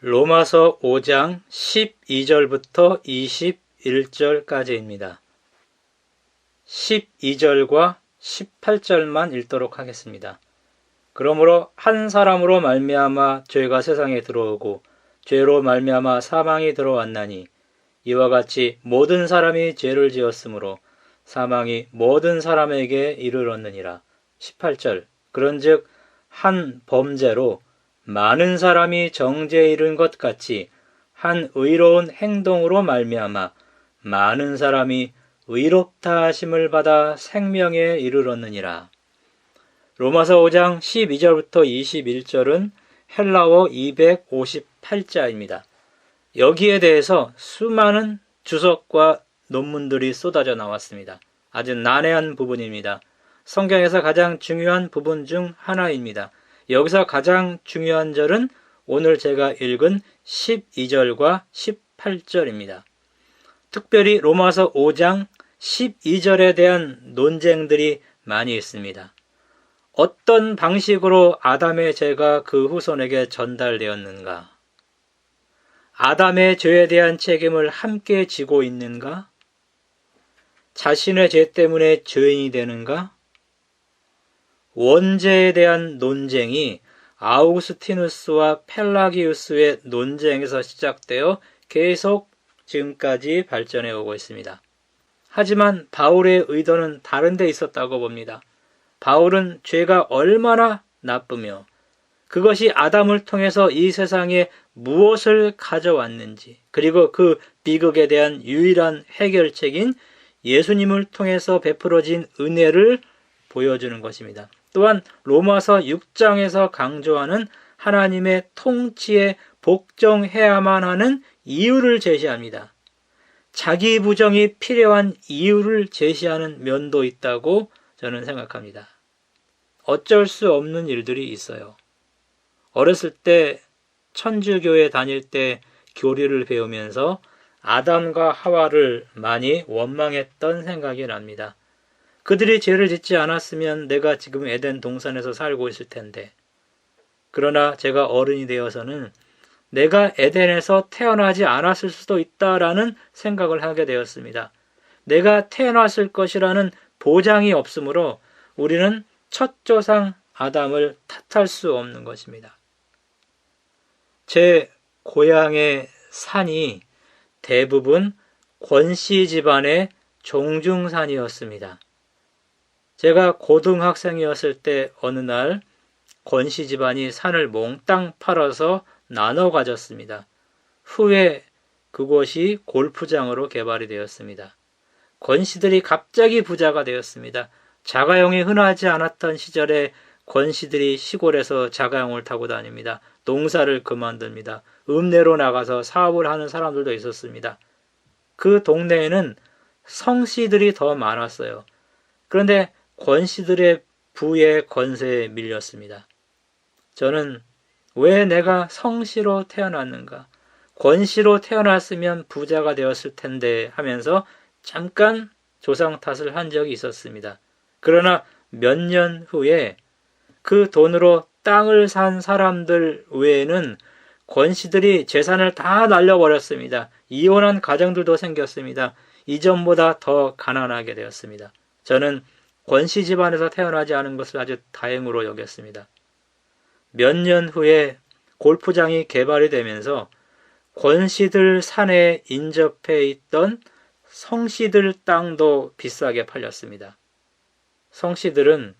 로마서 5장 12절부터 21절까지입니다. 12절과 18절만 읽도록 하겠습니다. 그러므로 한 사람으로 말미암아 죄가 세상에 들어오고 죄로 말미암아 사망이 들어왔나니 이와 같이 모든 사람이 죄를 지었으므로 사망이 모든 사람에게 이르렀느니라. 18절 그런즉 한 범죄로 많은 사람이 정죄에 이른 것 같이 한 의로운 행동으로 말미암아 많은 사람이 의롭다 하심을 받아 생명에 이르렀느니라. 로마서 5장 12절부터 21절은 헬라어 258자입니다. 여기에 대해서 수많은 주석과 논문들이 쏟아져 나왔습니다. 아주 난해한 부분입니다. 성경에서 가장 중요한 부분 중 하나입니다. 여기서 가장 중요한 절은 오늘 제가 읽은 12절과 18절입니다. 특별히 로마서 5장 12절에 대한 논쟁들이 많이 있습니다. 어떤 방식으로 아담의 죄가 그 후손에게 전달되었는가? 아담의 죄에 대한 책임을 함께 지고 있는가? 자신의 죄 때문에 죄인이 되는가? 원죄에 대한 논쟁이 아우구스티누스와 펠라기우스의 논쟁에서 시작되어 계속 지금까지 발전해 오고 있습니다. 하지만 바울의 의도는 다른 데 있었다고 봅니다. 바울은 죄가 얼마나 나쁘며 그것이 아담을 통해서 이 세상에 무엇을 가져왔는지, 그리고 그 비극에 대한 유일한 해결책인 예수님을 통해서 베풀어진 은혜를 보여주는 것입니다. 또한 로마서 6장에서 강조하는 하나님의 통치에 복종해야만 하는 이유를 제시합니다. 자기 부정이 필요한 이유를 제시하는 면도 있다고 저는 생각합니다. 어쩔 수 없는 일들이 있어요. 어렸을 때 천주교에 다닐 때 교리를 배우면서 아담과 하와를 많이 원망했던 생각이 납니다. 그들이 죄를 짓지 않았으면 내가 지금 에덴 동산에서 살고 있을 텐데. 그러나 제가 어른이 되어서는 내가 에덴에서 태어나지 않았을 수도 있다라는 생각을 하게 되었습니다. 내가 태어났을 것이라는 보장이 없으므로 우리는 첫 조상 아담을 탓할 수 없는 것입니다. 제 고향의 산이 대부분 권씨 집안의 종중산이었습니다. 제가 고등학생이었을 때 어느 날 권씨 집안이 산을 몽땅 팔아서 나눠 가졌습니다. 후에 그곳이 골프장으로 개발이 되었습니다. 권씨들이 갑자기 부자가 되었습니다. 자가용이 흔하지 않았던 시절에 권씨들이 시골에서 자가용을 타고 다닙니다. 농사를 그만둡니다. 읍내로 나가서 사업을 하는 사람들도 있었습니다. 그 동네에는 성씨들이 더 많았어요. 그런데 권씨들의 부의 권세에 밀렸습니다. 저는 왜 내가 성씨로 태어났는가? 권씨로 태어났으면 부자가 되었을 텐데 하면서 잠깐 조상 탓을 한 적이 있었습니다. 그러나 몇 년 후에 그 돈으로 땅을 산 사람들 외에는 권씨들이 재산을 다 날려버렸습니다. 이혼한 가정들도 생겼습니다. 이전보다 더 가난하게 되었습니다. 저는 권씨 집안에서 태어나지 않은 것을 아주 다행으로 여겼습니다. 몇 년 후에 골프장이 개발이 되면서 권씨들 산에 인접해 있던 성씨들 땅도 비싸게 팔렸습니다. 성씨들은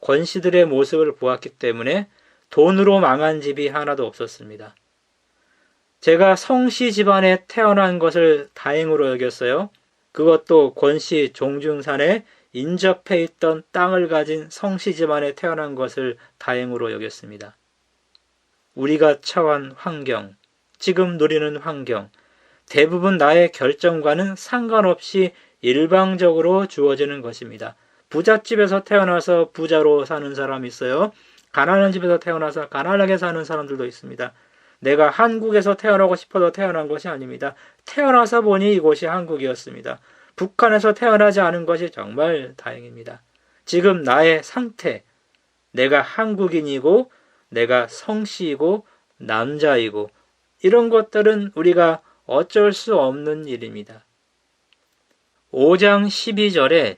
권씨들의 모습을 보았기 때문에 돈으로 망한 집이 하나도 없었습니다. 제가 성씨 집안에 태어난 것을 다행으로 여겼어요. 그것도 권씨 종중산에 인접해 있던 땅을 가진 성씨 집안에 태어난 것을 다행으로 여겼습니다. 우리가 처한 환경, 지금 누리는 환경, 대부분 나의 결정과는 상관없이 일방적으로 주어지는 것입니다. 부잣집에서 태어나서 부자로 사는 사람이 있어요. 가난한 집에서 태어나서 가난하게 사는 사람들도 있습니다. 내가 한국에서 태어나고 싶어서 태어난 것이 아닙니다. 태어나서 보니 이곳이 한국이었습니다. 북한에서 태어나지 않은 것이 정말 다행입니다. 지금 나의 상태, 내가 한국인이고, 내가 성씨이고, 남자이고, 이런 것들은 우리가 어쩔 수 없는 일입니다. 5장 12절에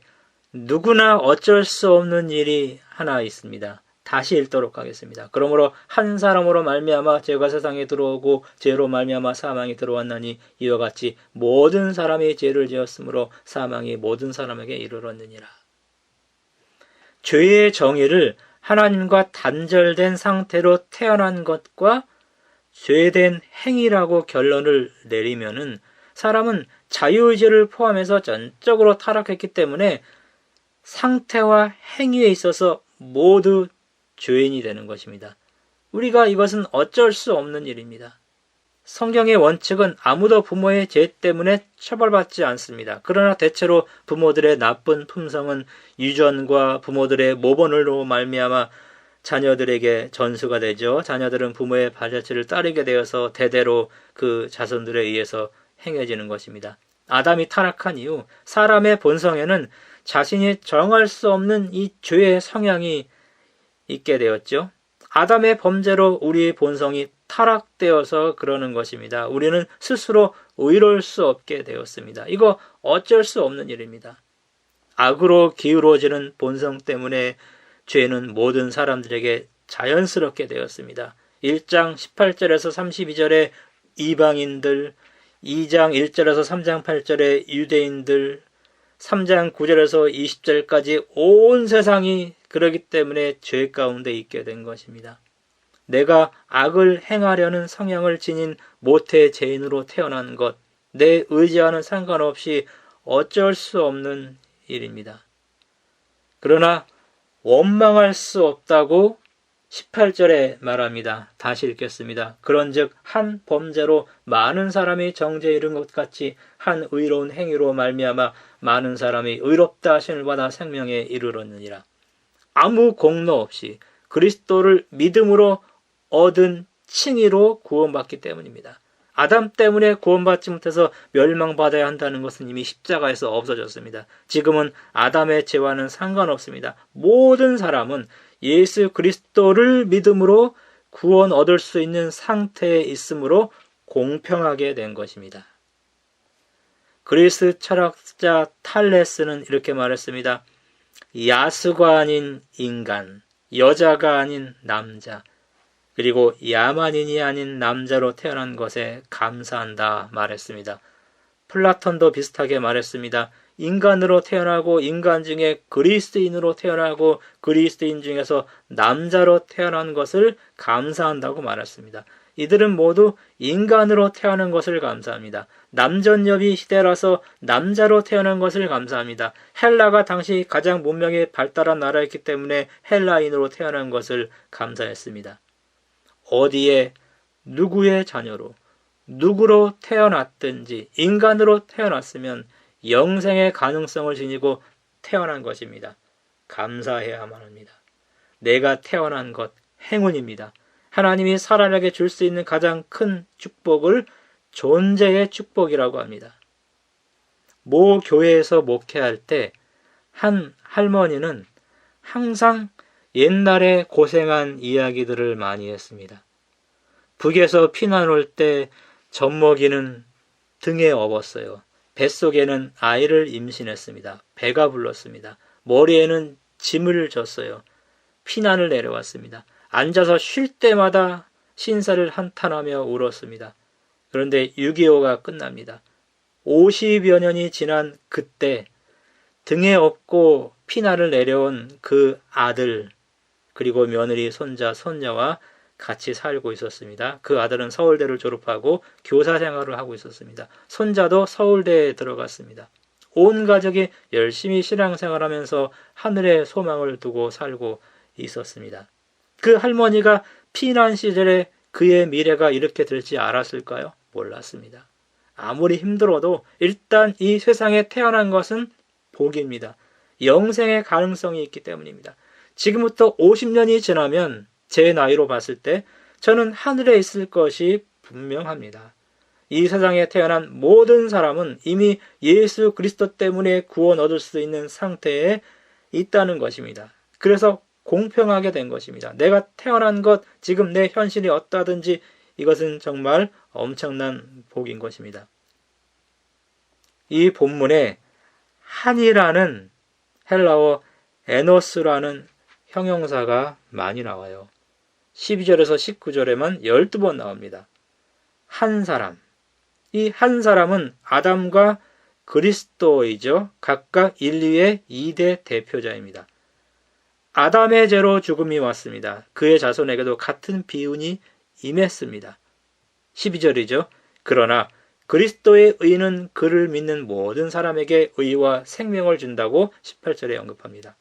누구나 어쩔 수 없는 일이 하나 있습니다. 다시 읽도록 하겠습니다. 그러므로 한 사람으로 말미암아 죄가 세상에 들어오고 죄로 말미암아 사망이 들어왔나니 이와 같이 모든 사람이 죄를 지었으므로 사망이 모든 사람에게 이르렀느니라. 죄의 정의를 하나님과 단절된 상태로 태어난 것과 죄된 행위라고 결론을 내리면은 사람은 자유의지를 포함해서 전적으로 타락했기 때문에 상태와 행위에 있어서 모두 죄인이 되는 것입니다. 우리가 이것은 어쩔 수 없는 일입니다. 성경의 원칙은 아무도 부모의 죄 때문에 처벌받지 않습니다. 그러나 대체로 부모들의 나쁜 품성은 유전과 부모들의 모본을로 말미암아 자녀들에게 전수가 되죠. 자녀들은 부모의 발자취를 따르게 되어서 대대로 그 자손들에 의해서 행해지는 것입니다. 아담이 타락한 이후 사람의 본성에는 자신이 정할 수 없는 이 죄의 성향이 있게 되었죠. 아담의 범죄로 우리의 본성이 타락되어서 그러는 것입니다. 우리는 스스로 의로울 수 없게 되었습니다. 이거 어쩔 수 없는 일입니다. 악으로 기울어지는 본성 때문에 죄는 모든 사람들에게 자연스럽게 되었습니다. 1장 18절에서 32절에 이방인들, 2장 1절에서 3장 8절에 유대인들, 3장 9절에서 20절까지 온 세상이 그러기 때문에 죄 가운데 있게 된 것입니다. 내가 악을 행하려는 성향을 지닌 모태 죄인으로 태어난 것, 내 의지와는 상관없이 어쩔 수 없는 일입니다. 그러나 원망할 수 없다고 18절에 말합니다. 다시 읽겠습니다. 그런즉 한 범죄로 많은 사람이 정죄에 이른 것 같이 한 의로운 행위로 말미암아 많은 사람이 의롭다 하심을 받아 생명에 이르렀느니라. 아무 공로 없이 그리스도를 믿음으로 얻은 칭의로 구원받기 때문입니다. 아담 때문에 구원받지 못해서 멸망받아야 한다는 것은 이미 십자가에서 없어졌습니다. 지금은 아담의 죄와는 상관없습니다. 모든 사람은 예수 그리스도를 믿음으로 구원 얻을 수 있는 상태에 있으므로 공평하게 된 것입니다. 그리스 철학자 탈레스는 이렇게 말했습니다. 야수가 아닌 인간, 여자가 아닌 남자, 그리고 야만인이 아닌 남자로 태어난 것에 감사한다 말했습니다. 플라톤도 비슷하게 말했습니다. 인간으로 태어나고 인간 중에 그리스인으로 태어나고 그리스인 중에서 남자로 태어난 것을 감사한다고 말했습니다. 이들은 모두 인간으로 태어난 것을 감사합니다. 남전여비 시대라서 남자로 태어난 것을 감사합니다. 헬라가 당시 가장 문명이 발달한 나라였기 때문에 헬라인으로 태어난 것을 감사했습니다. 어디에 누구의 자녀로 누구로 태어났든지 인간으로 태어났으면 영생의 가능성을 지니고 태어난 것입니다. 감사해야만 합니다. 내가 태어난 것 행운입니다. 하나님이 사람에게 줄 수 있는 가장 큰 축복을 존재의 축복이라고 합니다. 모 교회에서 목회할 때 한 할머니는 항상 옛날에 고생한 이야기들을 많이 했습니다. 북에서 피난 올 때 젖먹이는 등에 업었어요. 뱃속에는 아이를 임신했습니다. 배가 불렀습니다. 머리에는 짐을 졌어요. 피난을 내려왔습니다. 앉아서 쉴 때마다 신사를 한탄하며 울었습니다. 그런데 6.25가 끝납니다. 50여 년이 지난 그때 등에 업고 피난을 내려온 그 아들 그리고 며느리, 손자, 손녀와 같이 살고 있었습니다. 그 아들은 서울대를 졸업하고 교사 생활을 하고 있었습니다. 손자도 서울대에 들어갔습니다. 온 가족이 열심히 신앙생활하면서 하늘에 소망을 두고 살고 있었습니다. 그 할머니가 피난 시절에 그의 미래가 이렇게 될지 알았을까요? 몰랐습니다. 아무리 힘들어도 일단 이 세상에 태어난 것은 복입니다. 영생의 가능성이 있기 때문입니다. 지금부터 50년이 지나면 제 나이로 봤을 때 저는 하늘에 있을 것이 분명합니다. 이 세상에 태어난 모든 사람은 이미 예수 그리스도 때문에 구원 얻을 수 있는 상태에 있다는 것입니다. 그래서 공평하게 된 것입니다. 내가 태어난 것, 지금 내 현실이 어떠든지 이것은 정말 엄청난 복인 것입니다. 이 본문에 한이라는 헬라어 에노스라는 형용사가 많이 나와요. 12절에서 19절에만 12번 나옵니다. 한 사람. 이 한 사람은 아담과 그리스도이죠. 각각 인류의 2대 대표자입니다. 아담의 죄로 죽음이 왔습니다. 그의 자손에게도 같은 비운이 임했습니다. 12절이죠. 그러나 그리스도의 의는 그를 믿는 모든 사람에게 의와 생명을 준다고 18절에 언급합니다.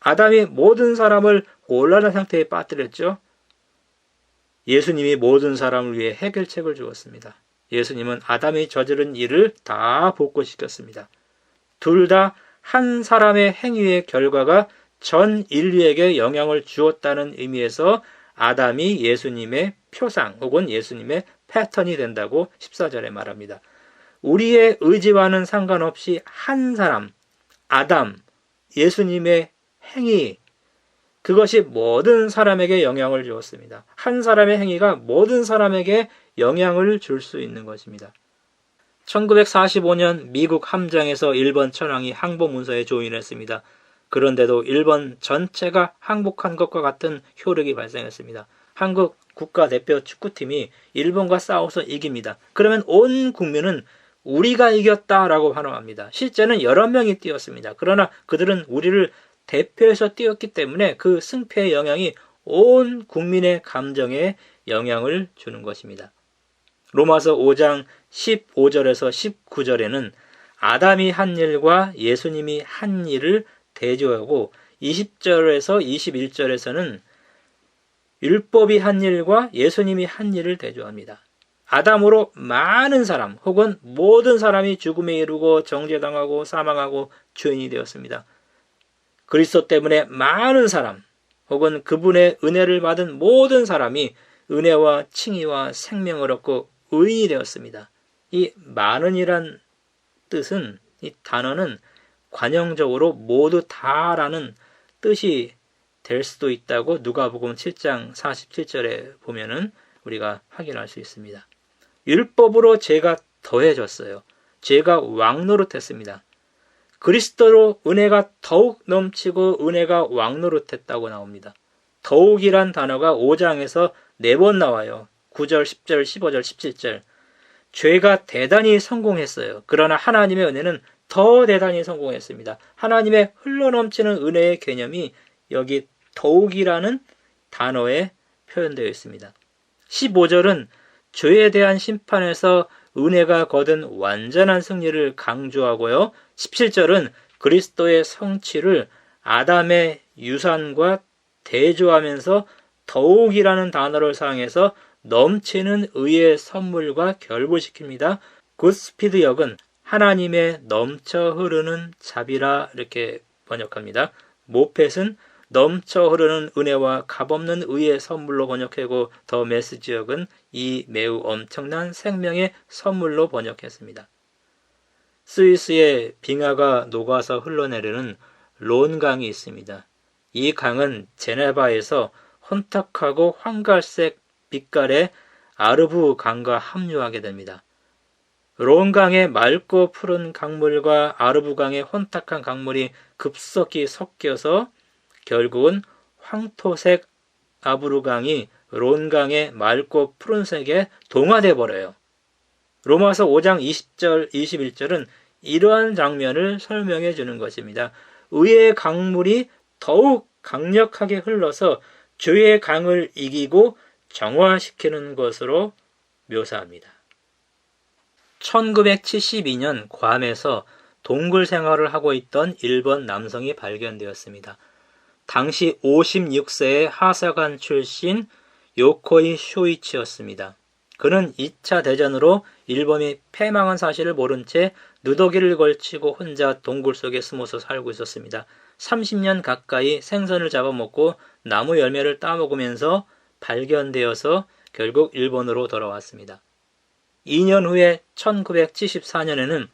아담이 모든 사람을 곤란한 상태에 빠뜨렸죠. 예수님이 모든 사람을 위해 해결책을 주었습니다. 예수님은 아담이 저지른 일을 다 복구시켰습니다. 둘 다 한 사람의 행위의 결과가 전 인류에게 영향을 주었다는 의미에서 아담이 예수님의 표상 혹은 예수님의 패턴이 된다고 14절에 말합니다. 우리의 의지와는 상관없이 한 사람, 아담, 예수님의 행위, 그것이 모든 사람에게 영향을 주었습니다. 한 사람의 행위가 모든 사람에게 영향을 줄 수 있는 것입니다. 1945년 미국 함정에서 일본 천황이 항복 문서에 조인했습니다. 그런데도 일본 전체가 항복한 것과 같은 효력이 발생했습니다. 한국 국가대표 축구팀이 일본과 싸워서 이깁니다. 그러면 온 국민은 우리가 이겼다라고 환호합니다. 실제는 여러 명이 뛰었습니다. 그러나 그들은 우리를 대표해서 뛰었기 때문에 그 승패의 영향이 온 국민의 감정에 영향을 주는 것입니다. 로마서 5장 15절에서 19절에는 아담이 한 일과 예수님이 한 일을 대조하고 20절에서 21절에서는 율법이 한 일과 예수님이 한 일을 대조합니다. 아담으로 많은 사람 혹은 모든 사람이 죽음에 이르고 정죄당하고 사망하고 죄인이 되었습니다. 그리스도 때문에 많은 사람 혹은 그분의 은혜를 받은 모든 사람이 은혜와 칭의와 생명을 얻고 의인이 되었습니다. 이 많은이란 뜻은 이 단어는 관용적으로 모두 다라는 뜻이 될 수도 있다고 누가복음 7장 47절에 보면은 우리가 확인할 수 있습니다. 율법으로 죄가 더해졌어요. 죄가 왕노릇했습니다. 그리스도로 은혜가 더욱 넘치고 은혜가 왕노릇했다고 나옵니다. 더욱이란 단어가 5장에서 4번 나와요. 9절, 10절, 15절, 17절. 죄가 대단히 성공했어요. 그러나 하나님의 은혜는 더 대단히 성공했습니다. 하나님의 흘러넘치는 은혜의 개념이 여기 더욱이라는 단어에 표현되어 있습니다. 15절은 죄에 대한 심판에서 은혜가 거둔 완전한 승리를 강조하고요. 17절은 그리스도의 성취를 아담의 유산과 대조하면서 더욱이라는 단어를 사용해서 넘치는 의의 선물과 결부시킵니다. 굿스피드 역은 하나님의 넘쳐 흐르는 자비라 이렇게 번역합니다. 모펫은 넘쳐 흐르는 은혜와 값없는 의의 선물로 번역하고 더 메스 지역은 이 매우 엄청난 생명의 선물로 번역했습니다. 스위스의 빙하가 녹아서 흘러내리는 론강이 있습니다. 이 강은 제네바에서 혼탁하고 황갈색 빛깔의 아르부 강과 합류하게 됩니다. 론강의 맑고 푸른 강물과 아르부강의 혼탁한 강물이 급속히 섞여서 결국은 황토색 아브루강이 론강의 맑고 푸른색에 동화돼 버려요. 로마서 5장 20절 21절은 이러한 장면을 설명해 주는 것입니다. 의의 강물이 더욱 강력하게 흘러서 죄의 강을 이기고 정화시키는 것으로 묘사합니다. 1972년 괌에서 동굴 생활을 하고 있던 일본 남성이 발견되었습니다. 당시 56세의 하사관 출신 요코이 쇼이치였습니다. 그는 2차 대전으로 일본이 패망한 사실을 모른 채 누더기를 걸치고 혼자 동굴 속에 숨어서 살고 있었습니다. 30년 가까이 생선을 잡아먹고 나무 열매를 따먹으면서 발견되어서 결국 일본으로 돌아왔습니다. 2년 후에 1974년에는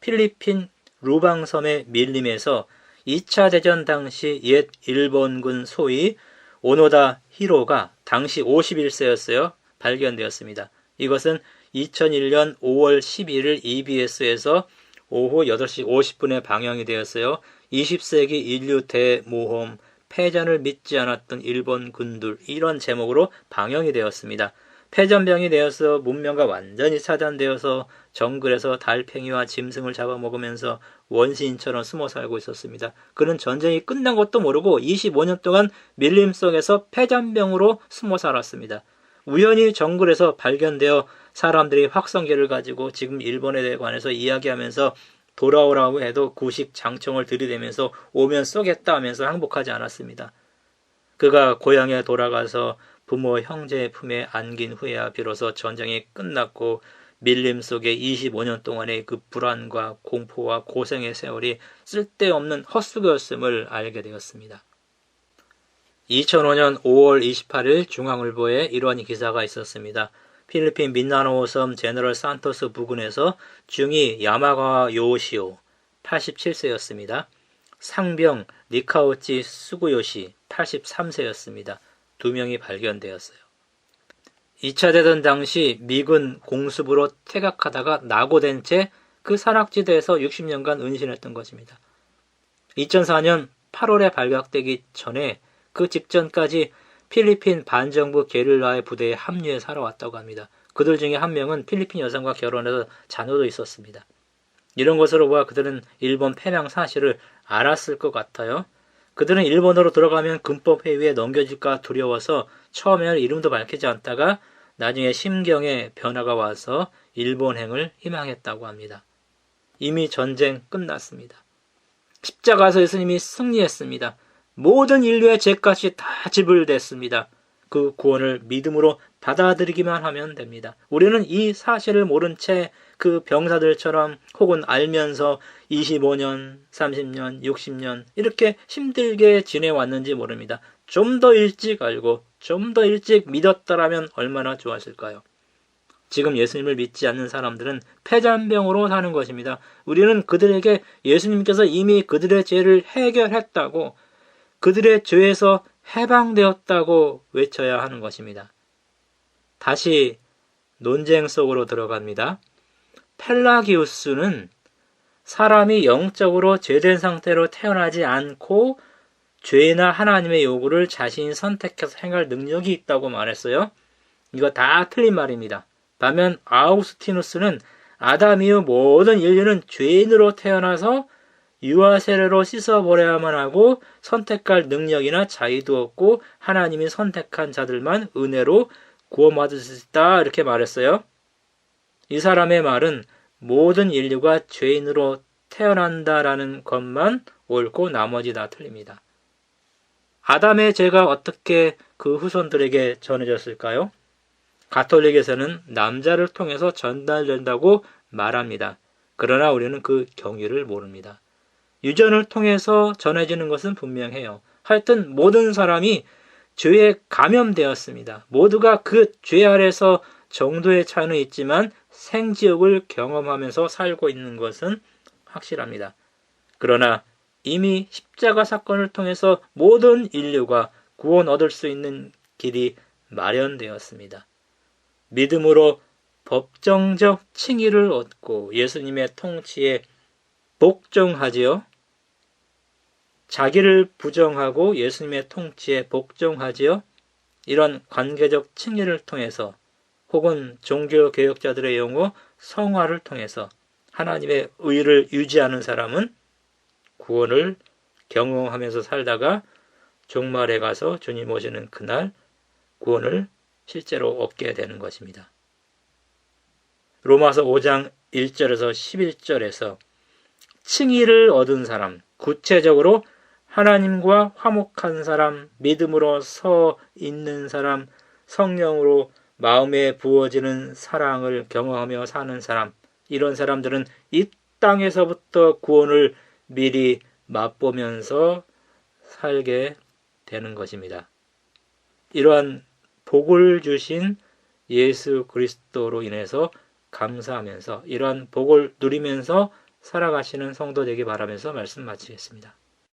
필리핀 루방섬의 밀림에서 2차 대전 당시 옛 일본군 소위 오노다 히로가 당시 51세였어요. 발견되었습니다. 이것은 2001년 5월 11일 EBS에서 오후 8시 50분에 방영이 되었어요. 20세기 인류 대모험 패전을 믿지 않았던 일본 군들 이런 제목으로 방영이 되었습니다. 패전병이 되어서 문명과 완전히 차단되어서 정글에서 달팽이와 짐승을 잡아먹으면서 원시인처럼 숨어 살고 있었습니다. 그는 전쟁이 끝난 것도 모르고 25년 동안 밀림 속에서 패전병으로 숨어 살았습니다. 우연히 정글에서 발견되어 사람들이 확성기를 가지고 지금 일본에 관해서 이야기하면서 돌아오라고 해도 구식 장청을 들이대면서 오면 쏘겠다 하면서 항복하지 않았습니다. 그가 고향에 돌아가서 부모 형제의 품에 안긴 후에야 비로소 전쟁이 끝났고 밀림 속에 25년 동안의 그 불안과 공포와 고생의 세월이 쓸데없는 헛수고였음을 알게 되었습니다. 2005년 5월 28일 중앙일보에 이러한 기사가 있었습니다. 필리핀 민나노 섬 제너럴 산토스 부근에서 중위 야마가 요시오 87세였습니다. 상병 니카우치 수구요시 83세였습니다. 두 명이 발견되었어요. 2차 대전 당시 미군 공습으로 퇴각하다가 낙오된 채 그 산악지대에서 60년간 은신했던 것입니다. 2004년 8월에 발각되기 전에 그 직전까지 필리핀 반정부 게릴라의 부대에 합류해 살아왔다고 합니다. 그들 중에 한 명은 필리핀 여성과 결혼해서 자녀도 있었습니다. 이런 것으로 보아 그들은 일본 패망 사실을 알았을 것 같아요. 그들은 일본으로 들어가면 군법 회의에 넘겨질까 두려워서 처음에는 이름도 밝히지 않다가 나중에 심경에 변화가 와서 일본행을 희망했다고 합니다. 이미 전쟁 끝났습니다. 십자가에서 예수님이 승리했습니다. 모든 인류의 죄값이 다 지불됐습니다. 그 구원을 믿음으로 받아들이기만 하면 됩니다. 우리는 이 사실을 모른 채 그 병사들처럼 혹은 알면서 25년, 30년, 60년 이렇게 힘들게 지내왔는지 모릅니다. 좀 더 일찍 알고 좀 더 일찍 믿었더라면 얼마나 좋았을까요? 지금 예수님을 믿지 않는 사람들은 폐잔병으로 사는 것입니다. 우리는 그들에게 예수님께서 이미 그들의 죄를 해결했다고 그들의 죄에서 해방되었다고 외쳐야 하는 것입니다. 다시 논쟁 속으로 들어갑니다. 펠라기우스는 사람이 영적으로 죄된 상태로 태어나지 않고 죄나 하나님의 요구를 자신이 선택해서 행할 능력이 있다고 말했어요. 이거 다 틀린 말입니다. 반면 아우스티누스는 아담 이후 모든 인류는 죄인으로 태어나서 유아 세례로 씻어버려야만 하고 선택할 능력이나 자유도 없고 하나님이 선택한 자들만 은혜로 구원받을 수 있다 이렇게 말했어요. 이 사람의 말은 모든 인류가 죄인으로 태어난다라는 것만 옳고 나머지 다 틀립니다. 아담의 죄가 어떻게 그 후손들에게 전해졌을까요? 가톨릭에서는 남자를 통해서 전달된다고 말합니다. 그러나 우리는 그 경위를 모릅니다. 유전을 통해서 전해지는 것은 분명해요. 하여튼 모든 사람이 죄에 감염되었습니다. 모두가 그 죄 아래서 정도의 차이는 있지만 생지옥을 경험하면서 살고 있는 것은 확실합니다. 그러나 이미 십자가 사건을 통해서 모든 인류가 구원 얻을 수 있는 길이 마련되었습니다. 믿음으로 법정적 칭의를 얻고 예수님의 통치에 복종하지요. 자기를 부정하고 예수님의 통치에 복종하지요. 이런 관계적 칭의를 통해서 혹은 종교 개혁자들의 용어 성화를 통해서 하나님의 의를 유지하는 사람은 구원을 경험하면서 살다가 종말에 가서 주님 오시는 그날 구원을 실제로 얻게 되는 것입니다. 로마서 5장 1절에서 11절에서 칭의를 얻은 사람, 구체적으로 하나님과 화목한 사람, 믿음으로 서 있는 사람, 성령으로 마음에 부어지는 사랑을 경험하며 사는 사람, 이런 사람들은 이 땅에서부터 구원을 미리 맛보면서 살게 되는 것입니다. 이러한 복을 주신 예수 그리스도로 인해서 감사하면서 이러한 복을 누리면서 살아가시는 성도 되기 바라면서 말씀 마치겠습니다.